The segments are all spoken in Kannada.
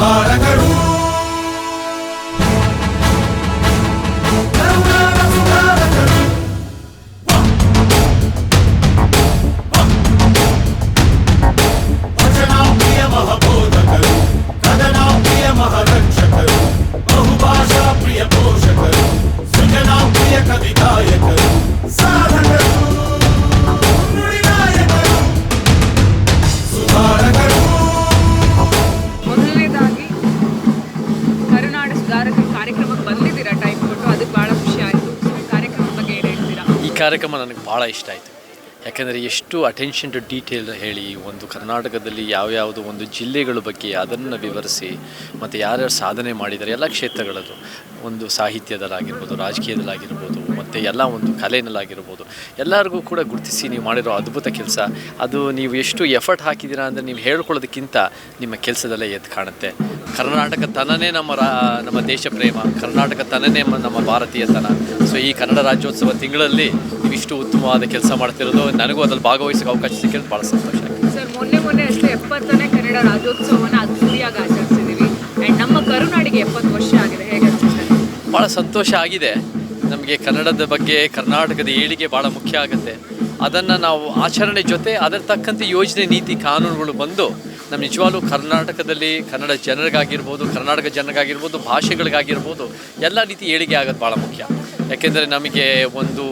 ಸುಧಾರಕರು ಕಾರ್ಯಕ್ರಮ ನನಗೆ ಭಾಳ ಇಷ್ಟ ಆಯಿತು. ಯಾಕೆಂದರೆ ಎಷ್ಟು ಅಟೆನ್ಷನ್ ಟು ಡೀಟೇಲ್ ಹೇಳಿ ಒಂದು ಕರ್ನಾಟಕದಲ್ಲಿ ಯಾವ್ಯಾವುದು ಒಂದು ಜಿಲ್ಲೆಗಳ ಬಗ್ಗೆ ಅದನ್ನು ವಿವರಿಸಿ ಮತ್ತು ಯಾರ್ಯಾರು ಸಾಧನೆ ಮಾಡಿದ್ದಾರೆ ಎಲ್ಲ ಕ್ಷೇತ್ರಗಳಲ್ಲೂ. ಒಂದು ಸಾಹಿತ್ಯದಲ್ಲಾಗಿರ್ಬೋದು, ರಾಜಕೀಯದಲ್ಲಾಗಿರ್ಬೋದು, ಮತ್ತು ಎಲ್ಲ ಒಂದು ಕಲೆನಲ್ಲಾಗಿರ್ಬೋದು ಎಲ್ಲರಿಗೂ ಕೂಡ ಗುರುತಿಸಿ ನೀವು ಮಾಡಿರೋ ಅದ್ಭುತ ಕೆಲಸ. ಅದು ನೀವು ಎಷ್ಟು ಎಫರ್ಟ್ ಹಾಕಿದ್ದೀರಾ ಅಂದರೆ ನೀವು ಹೇಳ್ಕೊಳ್ಳೋದಕ್ಕಿಂತ ನಿಮ್ಮ ಕೆಲಸದಲ್ಲೇ ಎದ್ದು ಕಾಣುತ್ತೆ. ಕರ್ನಾಟಕ ತನನೇ ನಮ್ಮ ರಾ, ನಮ್ಮ ದೇಶ ಪ್ರೇಮ. ಕರ್ನಾಟಕ ತನನೇ ನಮ್ಮ ಭಾರತೀಯತನ ಸೊ ಈ ಕನ್ನಡ ರಾಜ್ಯೋತ್ಸವ ತಿಂಗಳಲ್ಲಿ ಇಷ್ಟು ಉತ್ತಮವಾದ ಕೆಲಸ ಮಾಡ್ತಿರೋದು. ನನಗೂ ಅದ್ರಲ್ಲಿ ಭಾಗವಹಿಸೋಕೆ ಅವಕಾಶ ಸಿಕ್ಕಿರೋದು ಭಾಳ ಸಂತೋಷ ಸರ್ ಮೊನ್ನೆ ಮೊನ್ನೆ ಅಷ್ಟೇ ಎಪ್ಪತ್ತನೇ ಕನ್ನಡ ರಾಜ್ಯೋತ್ಸವವನ್ನು ಅದ್ದೂರಿಯಾಗಿ ಆಚರಿಸಿದ್ದೀವಿ. ಆ್ಯಂಡ್ ನಮ್ಮ ಕರುನಾಡಿಗೆ ಎಪ್ಪತ್ತು ವರ್ಷ ಆಗಿದೆ. ಹೇಗೆ ಭಾಳ ಸಂತೋಷ ಆಗಿದೆ. ನಮಗೆ ಕನ್ನಡದ ಬಗ್ಗೆ ಕರ್ನಾಟಕದ ಏಳಿಗೆ ಭಾಳ ಮುಖ್ಯ ಆಗುತ್ತೆ. ಅದನ್ನು ನಾವು ಆಚರಣೆ ಜೊತೆ ಅದರ ತಕ್ಕಂತೆ ಯೋಜನೆ ನೀತಿ ಕಾನೂನುಗಳು ಬಂದು ನಮ್ಮ ನಿಜವಾಗ್ಲೂ ಕರ್ನಾಟಕದಲ್ಲಿ ಕನ್ನಡ ಜನರಿಗಾಗಿರ್ಬೋದು ಕರ್ನಾಟಕ ಜನರಿಗಾಗಿರ್ಬೋದು ಭಾಷೆಗಳಿಗಾಗಿರ್ಬೋದು ಎಲ್ಲ ರೀತಿ ಏಳಿಗೆ ಆಗೋದು ಭಾಳ ಮುಖ್ಯ. ಯಾಕೆಂದರೆ ನಮಗೆ ಒಂದು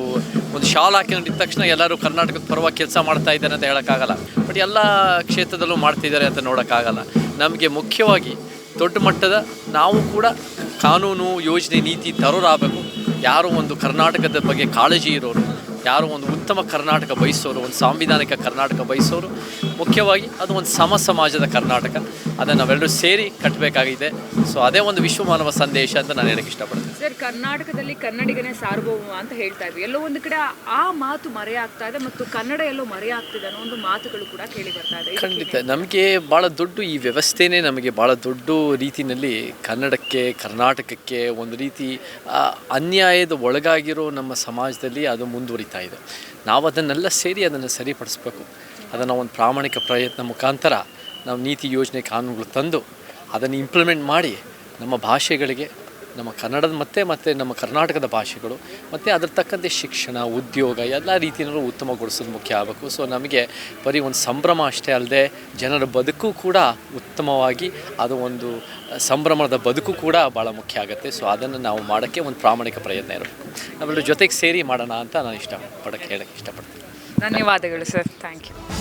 ಒಂದು ಶಾಲ್ ಹಾಕಿಕೊಂಡಿದ್ದ ತಕ್ಷಣ ಎಲ್ಲರೂ ಕರ್ನಾಟಕದ ಪರವಾಗಿ ಕೆಲಸ ಮಾಡ್ತಾ ಇದ್ದಾರೆ ಅಂತ ಹೇಳೋಕ್ಕಾಗಲ್ಲ. ಬಟ್ ಎಲ್ಲ ಕ್ಷೇತ್ರದಲ್ಲೂ ಮಾಡ್ತಿದ್ದಾರೆ ಅಂತ ನೋಡೋಕ್ಕಾಗಲ್ಲ. ನಮಗೆ ಮುಖ್ಯವಾಗಿ ದೊಡ್ಡ ಮಟ್ಟದ ನಾವು ಕೂಡ ಕಾನೂನು ಯೋಜನೆ ನೀತಿ ತರೋರಾಗಬೇಕು. ಯಾರು ಒಂದು ಕರ್ನಾಟಕದ ಬಗ್ಗೆ ಕಾಳಜಿ ಇರೋರು ಯಾರು ಒಂದು ಉತ್ತಮ ಕರ್ನಾಟಕ ಬಯಸೋರು ಒಂದು ಸಾಂವಿಧಾನಿಕ ಕರ್ನಾಟಕ ಬಯಸೋರು ಮುಖ್ಯವಾಗಿ ಅದು ಒಂದು ಸಮ ಸಮಾಜದ ಕರ್ನಾಟಕ. ಅದನ್ನು ನಾವೆಲ್ಲರೂ ಸೇರಿ ಕಟ್ಟಬೇಕಾಗಿದೆ ಸೊ ಅದೇ ಒಂದು ವಿಶ್ವ ಮಾನವ ಸಂದೇಶ ಅಂತ ನಾನು ಹೇಳಕ್ಕೆ ಇಷ್ಟಪಡ್ತೀನಿ. ಸರ್ ಕರ್ನಾಟಕದಲ್ಲಿ ಕನ್ನಡಿಗನೇ ಸಾರ್ವಭೌಮ ಅಂತ ಹೇಳ್ತಾ ಇದ್ವಿ ಎಲ್ಲೋ ಒಂದು ಕಡೆ ಆ ಮಾತು ಮರೆಯಾಗ್ತಾ ಇದೆ ಮತ್ತು ಕನ್ನಡ ಎಲ್ಲೋ ಮರೆಯಾಗ್ತಿದೆ ಅನ್ನೋ ಒಂದು ಮಾತುಗಳು ಕೂಡ ಕೇಳಿ ಬರ್ತಾ ಇದೆ ಖಂಡಿತ. ನಮಗೆ ಭಾಳ ದೊಡ್ಡ ಈ ವ್ಯವಸ್ಥೆನೇ ನಮಗೆ ಭಾಳ ದೊಡ್ಡ ರೀತಿಯಲ್ಲಿ ಕನ್ನಡಕ್ಕೆ ಕರ್ನಾಟಕಕ್ಕೆ ಒಂದು ರೀತಿ ಅನ್ಯಾಯದ ಒಳಗಾಗಿರೋ ನಮ್ಮ ಸಮಾಜದಲ್ಲಿ ಅದು ಮುಂದುವರಿತಾ ಇದೆ. ನಾವು ಅದನ್ನೆಲ್ಲ ಸೇರಿ ಅದನ್ನು ಸರಿಪಡಿಸ್ಬೇಕು. ಅದನ್ನು ಒಂದು ಪ್ರಾಮಾಣಿಕ ಪ್ರಯತ್ನ ಮುಖಾಂತರ ನಾವು ನೀತಿ ಯೋಜನೆ ಕಾನೂನುಗಳು ತಂದು ಅದನ್ನು ಇಂಪ್ಲಿಮೆಂಟ್ ಮಾಡಿ ನಮ್ಮ ಭಾಷೆಗಳಿಗೆ ನಮ್ಮ ಕನ್ನಡದ ಮತ್ತು ಮತ್ತು ನಮ್ಮ ಕರ್ನಾಟಕದ ಭಾಷೆಗಳು, ಮತ್ತು ಅದ್ರ ತಕ್ಕಂತೆ ಶಿಕ್ಷಣ, ಉದ್ಯೋಗ, ಎಲ್ಲ ರೀತಿಯಲ್ಲೂ ಉತ್ತಮಗೊಳಿಸೋದು ಮುಖ್ಯ ಆಗಬೇಕು. ಸೊ ನಮಗೆ ಬರೀ ಒಂದು ಸಂಭ್ರಮ ಅಷ್ಟೇ ಅಲ್ಲದೆ ಜನರ ಬದುಕು ಕೂಡ ಉತ್ತಮವಾಗಿ, ಅದು ಒಂದು ಸಂಭ್ರಮದ ಬದುಕು ಕೂಡ ಭಾಳ ಮುಖ್ಯ ಆಗುತ್ತೆ. ಸೊ ಅದನ್ನು ನಾವು ಮಾಡೋಕ್ಕೆ ಒಂದು ಪ್ರಾಮಾಣಿಕ ಪ್ರಯತ್ನ ಇರಬೇಕು. ನಾವೆಲ್ಲರೂ ಜೊತೆಗೆ ಸೇರಿ ಮಾಡೋಣ ಅಂತ ನಾನು ಇಷ್ಟಪಡೋಕ್ಕೆ ಹೇಳೋಕ್ಕೆ ಇಷ್ಟಪಡ್ತೀನಿ. ಧನ್ಯವಾದಗಳು ಸರ್. Thank you